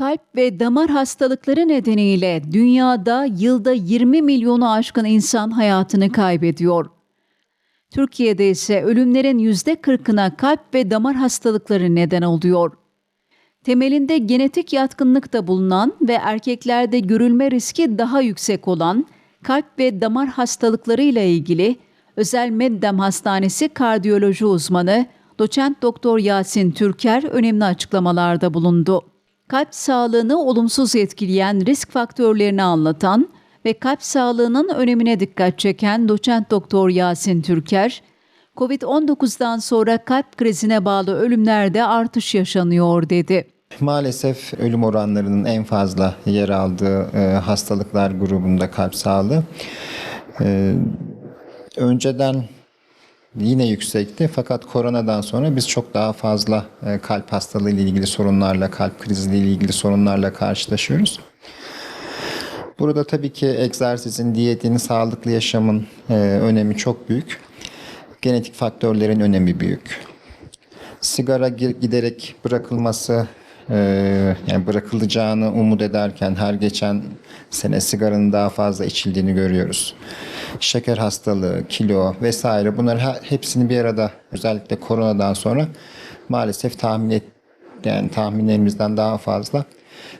kalp ve damar hastalıkları nedeniyle dünyada yılda 20 milyonu aşkın insan hayatını kaybediyor. Türkiye'de ise ölümlerin %40'ına kalp ve damar hastalıkları neden oluyor. Temelinde genetik yatkınlıkta bulunan ve erkeklerde görülme riski daha yüksek olan kalp ve damar hastalıkları ile ilgili Özel Meddem Hastanesi kardiyoloji uzmanı doçent doktor Yasin Türker önemli açıklamalarda bulundu. Kalp sağlığını olumsuz etkileyen risk faktörlerini anlatan ve kalp sağlığının önemine dikkat çeken doçent doktor Yasin Türker, COVID-19'dan sonra kalp krizine bağlı ölümlerde artış yaşanıyor dedi. Maalesef ölüm oranlarının en fazla yer aldığı e, hastalıklar grubunda kalp sağlığı. E, önceden yine yüksekti fakat koronadan sonra biz çok daha fazla e, kalp hastalığı ile ilgili sorunlarla, kalp krizi ile ilgili sorunlarla karşılaşıyoruz. Burada tabii ki egzersizin, diyetin, sağlıklı yaşamın e, önemi çok büyük. Genetik faktörlerin önemi büyük. Sigara gi- giderek bırakılması, yani bırakılacağını umut ederken her geçen sene sigaranın daha fazla içildiğini görüyoruz. Şeker hastalığı, kilo vesaire bunlar he- hepsini bir arada özellikle koronadan sonra maalesef tahmin et, yani tahminlerimizden daha fazla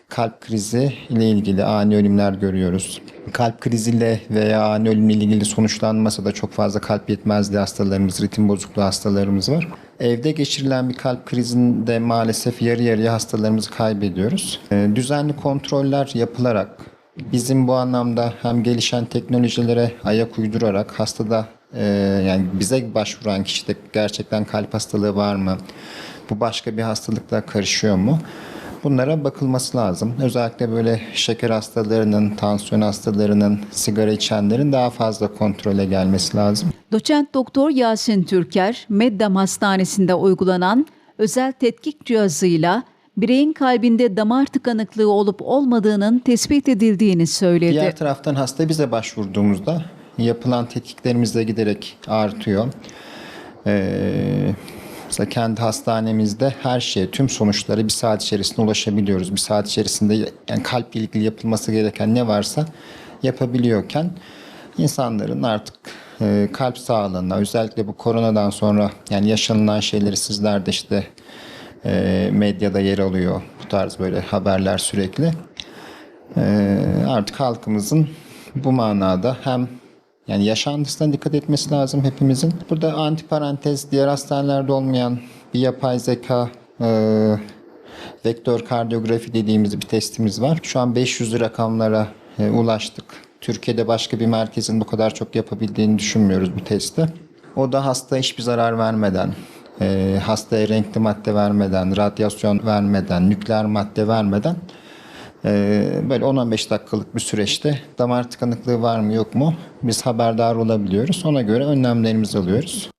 kalp krizi ile ilgili ani ölümler görüyoruz. Kalp kriziyle veya ani ölümle ilgili sonuçlanmasa da çok fazla kalp yetmezliği hastalarımız, ritim bozukluğu hastalarımız var. Evde geçirilen bir kalp krizinde maalesef yarı yarıya hastalarımızı kaybediyoruz. Ee, Düzenli kontroller yapılarak bizim bu anlamda hem gelişen teknolojilere ayak uydurarak hastada e, yani bize başvuran kişide gerçekten kalp hastalığı var mı? Bu başka bir hastalıkla karışıyor mu? Bunlara bakılması lazım. Özellikle böyle şeker hastalarının, tansiyon hastalarının, sigara içenlerin daha fazla kontrole gelmesi lazım. Doçent Doktor Yasin Türker, Meddem Hastanesi'nde uygulanan özel tetkik cihazıyla bireyin kalbinde damar tıkanıklığı olup olmadığının tespit edildiğini söyledi. Diğer taraftan hasta bize başvurduğumuzda yapılan tetkiklerimizde giderek artıyor. Ee, mesela kendi hastanemizde her şeye, tüm sonuçlara bir saat içerisinde ulaşabiliyoruz. Bir saat içerisinde yani kalple ilgili yapılması gereken ne varsa yapabiliyorken insanların artık e, kalp sağlığına özellikle bu koronadan sonra yani yaşanılan şeyleri sizler de işte e, medyada yer alıyor. Bu tarz böyle haberler sürekli. Ee, artık halkımızın bu manada hem yani yaşantısına dikkat etmesi lazım hepimizin. Burada antiparantez diğer hastanelerde olmayan bir yapay zeka e, vektör kardiyografi dediğimiz bir testimiz var. Şu an 500 rakamlara e, ulaştık. Türkiye'de başka bir merkezin bu kadar çok yapabildiğini düşünmüyoruz bu testi. O da hasta hiçbir zarar vermeden, e, hastaya renkli madde vermeden, radyasyon vermeden, nükleer madde vermeden böyle 10-15 dakikalık bir süreçte damar tıkanıklığı var mı yok mu biz haberdar olabiliyoruz. Ona göre önlemlerimizi alıyoruz.